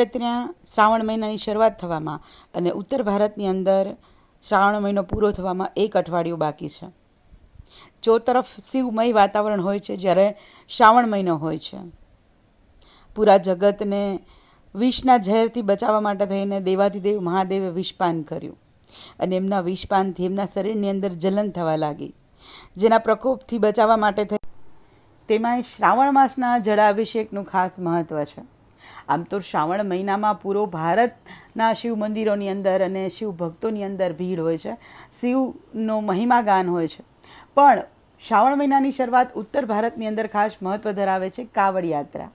આપણે ત્યાં શ્રાવણ મહિનાની શરૂઆત થવામાં અને ઉત્તર ભારતની અંદર શ્રાવણ મહિનો પૂરો થવામાં એક અઠવાડિયું બાકી છે. ચોતરફ શિવમય વાતાવરણ હોય છે, જ્યારે શ્રાવણ મહિનો હોય છે. પૂરા જગતને વિષના ઝેરથી બચાવવા માટે થઈને દેવાધિદેવ મહાદેવે વિષપાન કર્યું અને એમના વિષપાનથી એમના શરીરની અંદર જલન થવા લાગી. જેના પ્રકોપથી બચાવવા માટે થઈ તેમાંય શ્રાવણ માસના જળાભિષેકનું ખાસ મહત્ત્વ છે. આમ તો શ્રાવણ મહિનામાં પૂરો ભારતના શિવ મંદિરોની અંદર અને શિવ ભક્તોની અંદર ભીડ હોય છે, શિવનો મહિમા ગાન હોય છે. પણ શ્રાવણ મહિનાની શરૂઆત ઉત્તર ભારતની અંદર ખાસ મહત્ત્વ ધરાવે છે કાવડ યાત્રા.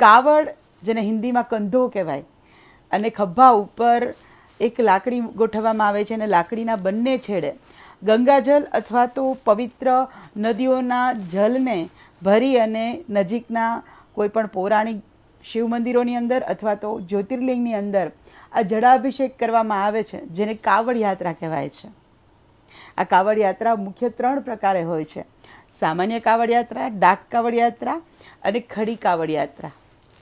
કાવડ જેને હિન્દીમાં કંધો કહેવાય અને ખભા ઉપર એક લાકડી ગોઠવવામાં આવે છે અને લાકડીના બંને છેડે ગંગાજલ અથવા તો પવિત્ર નદીઓના જલને ભરી અને નજીકના કોઈ પણ પૌરાણિક શિવ મંદિરોની અંદર અથવા તો જ્યોતિર્લિંગની અંદર આ જળાભિષેક કરવામાં આવે છે, જેને કાવડ યાત્રા કહેવાય છે. આ કાવડ યાત્રા મુખ્ય ત્રણ પ્રકારે હોય છે. સામાન્ય કાવડ યાત્રા, ડાક કાવડ યાત્રા અને ખડી કાવડ યાત્રા.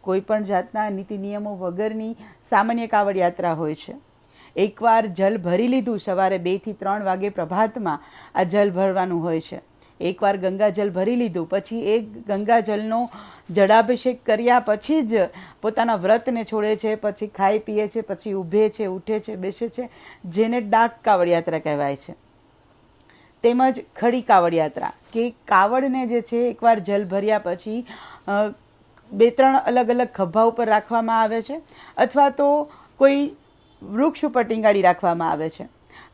કોઈપણ જાતના નીતિ નિયમો વગરની સામાન્ય કાવડ યાત્રા હોય છે. એકવાર જલ ભરી લીધું સવારે બેથી ત્રણ વાગે પ્રભાતમાં આ જલ ભરવાનું હોય છે. એકવાર ગંગાજલ ભરી લીધું, પછી એ ગંગાજલનો જળાભિષેક કર્યા પછી જ પોતાના વ્રતને છોડે છે, પછી ખાઈ પીએ છે, પછી ઊભે છે, ઉઠે છે, બેસે છે, જેને ડાક કાવડ યાત્રા કહેવાય છે. તેમજ ખડી કાવડ યાત્રા કે કાવડને જે છે એકવાર જલ ભર્યા પછી બે ત્રણ અલગ અલગ ખભા ઉપર રાખવામાં આવે છે, અથવા તો કોઈ વૃક્ષ ઉપર ટીંગાડી રાખવામાં આવે છે.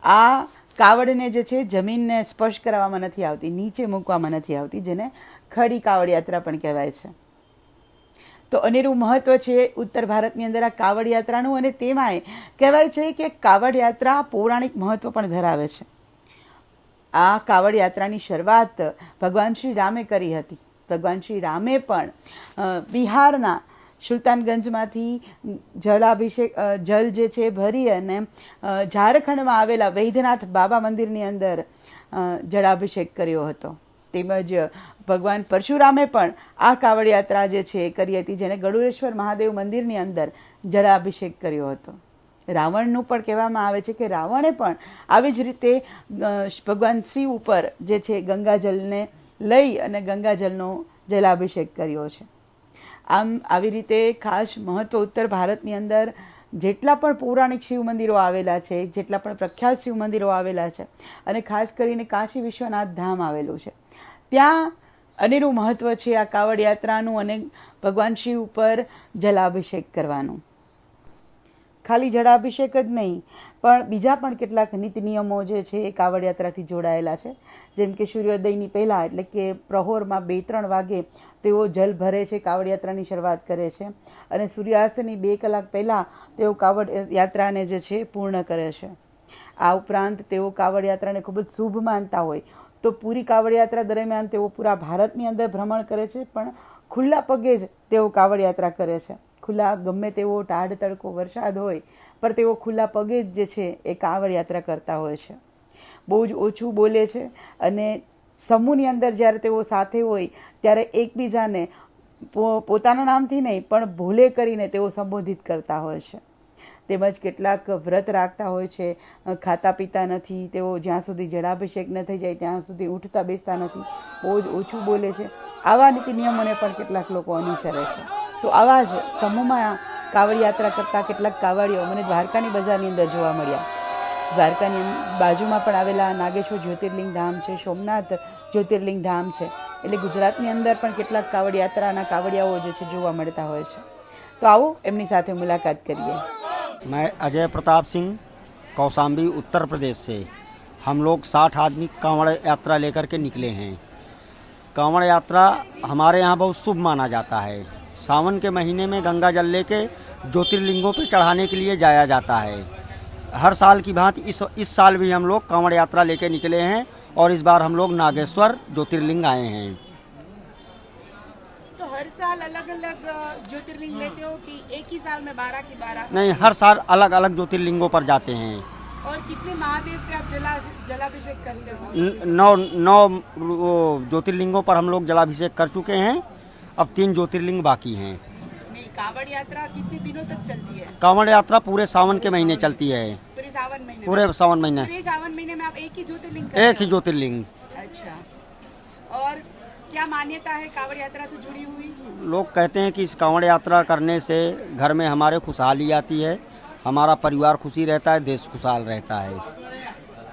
આ કાવડને જે છે જમીનને સ્પર્શ કરાવવામાં નથી આવતી, નીચે મૂકવામાં નથી આવતી, જેને ખડી કાવડ યાત્રા પણ કહેવાય છે. તો અનેરું મહત્વ છે ઉત્તર ભારતની અંદર આ કાવડ યાત્રાનું અને તેમાંય કહેવાય છે કે કાવડ યાત્રા પૌરાણિક મહત્વ પણ ધરાવે છે. આ કાવડ યાત્રાની શરૂઆત ભગવાન શ્રી રામે કરી હતી. ભગવાન શ્રી રામે પણ બિહારના સુલતાનગંજમાંથી જળાભિષેક જળ જે છે ભરી અને ઝારખંડમાં આવેલા વૈદ્યનાથ બાબા મંદિરની અંદર જળાભિષેક કર્યો હતો. તેમજ ભગવાન પરશુરામે પણ આ કાવડ યાત્રા જે છે એ કરી હતી, જેને ગરુડેશ્વર મહાદેવ મંદિરની અંદર જળાભિષેક કર્યો હતો. રાવણનું પણ કહેવામાં આવે છે કે રાવણે પણ આવી જ રીતે ભગવાન શિવ ઉપર જે છે ગંગાજલને લઈ અને ગંગાજલનો જલાભિષેક કર્યો છે. આમ આવી રીતે ખાસ મહત્ત્વ ઉત્તર ભારતની અંદર જેટલા પણ પૌરાણિક શિવ મંદિરો આવેલા છે, જેટલા પણ પ્રખ્યાત શિવ મંદિરો આવેલા છે અને ખાસ કરીને કાશી વિશ્વનાથ ધામ આવેલું છે. ત્યાં અનેરું મહત્ત્વ છે આ કાવડ યાત્રાનું અને ભગવાન શિવ ઉપર જલાભિષેક કરવાનું. ખાલી જળાભિષેક જ નહીં, પણ બીજા પણ કેટલાક નીતિ નિયમો જે છે એ કાવડ યાત્રાથી જોડાયેલા છે. જેમ કે સૂર્યોદયની પહેલાં, એટલે કે પ્રહોરમાં બે ત્રણ વાગે તેઓ જલ ભરે છે કાવડ યાત્રાની શરૂઆત કરે છે. અને સૂર્યાસ્તની બે કલાક પહેલાં તેઓ કાવડ યાત્રાને જે છે પૂર્ણ કરે છે. આ ઉપરાંત તેઓ કાવડ યાત્રાને ખૂબ જ શુભ માનતા હોય. તો પૂરી કાવડ યાત્રા દરમિયાન તેઓ પૂરા ભારતની અંદર ભ્રમણ કરે છે, પણ ખુલ્લા પગે જ તેઓ કાવડ યાત્રા કરે છે. ખુલ્લા, ગમે તેવો ટાઢ તડકો વરસાદ હોય પણ તેઓ ખુલ્લા પગે જ જે છે એ કાવડ યાત્રા કરતા હોય છે. બહુ જ ઓછું બોલે છે અને સમૂહની અંદર જ્યારે તેઓ સાથે હોય, ત્યારે એકબીજાને પોતાના નામથી નહીં, પણ ભૂલે કરીને તેઓ સંબોધિત કરતા હોય છે. તેમજ કેટલાક વ્રત રાખતા હોય છે ખાતા પીતા નથી, તેઓ જ્યાં સુધી જળાભિષેક ન થઈ જાય, ત્યાં સુધી ઉઠતા બેસતા નથી, બહુ જ ઓછું બોલે છે. આવા નીતિ નિયમોને પણ કેટલાક લોકો અનુસરે છે. તો આવા જ સમૂહમાં કાવડ યાત્રા કરતા કેટલાક કાવડીઓ મને દ્વારકાની બજારની અંદર જોવા મળ્યા દ્વારકાની અં- બાજુમાં પણ આવેલા નાગેશ્વર જ્યોતિર્લિંગ ધામ છે સોમનાથ જ્યોતિર્લિંગ ધામ છે એટલે ગુજરાતની અંદર પણ કેટલાક કાવડ યાત્રાના કાવડિયાઓ જે છે જોવા મળતા હોય છે તો આવો એમની સાથે મુલાકાત કરીએ मैं अजय प्रताप सिंह कौसाम्बी उत्तर प्रदेश से हम लोग साठ आदमी कांवड़ यात्रा लेकर के निकले हैं कांवड़ यात्रा हमारे यहाँ बहुत शुभ माना जाता है सावन के महीने में गंगा जल लेके ज्योतिर्लिंगों पर चढ़ाने के लिए जाया जाता है। हर साल की भांति इस इस साल भी हम लोग कांवड़ यात्रा लेके निकले हैं और इस बार हम लोग नागेश्वर ज्योतिर्लिंग आए हैं। तो हर साल अलग अलग ज्योतिर्लिंग लेते हो कि एक ही साल में बारह की बारह? नहीं हर साल अलग अलग ज्योतिर्लिंगों पर जाते हैं। और कितने महादेव के आप जला जलाभिषेक करते हो? नौ नौ ज्योतिर्लिंगों पर हम लोग जलाभिषेक कर चुके हैं। अब तीन ज्योतिर्लिंग बाकी हैं। कावड़ यात्रा कितने दिनों तक चलती है? कांवड़ यात्रा पूरे सावन के महीने चलती है। पूरे सावन महीने पूरे सावन महीने। पूरे सावन महीने में आप एक ही ज्योतिर्लिंग एक ही ज्योतिर्लिंग। अच्छा। और क्या मान्यता है कांवड़ यात्रा से जुड़ी हुई? लोग कहते हैं कि इस कांवड़ यात्रा करने से घर में हमारे खुशहाली आती है हमारा परिवार खुशी रहता है देश खुशहाल रहता है।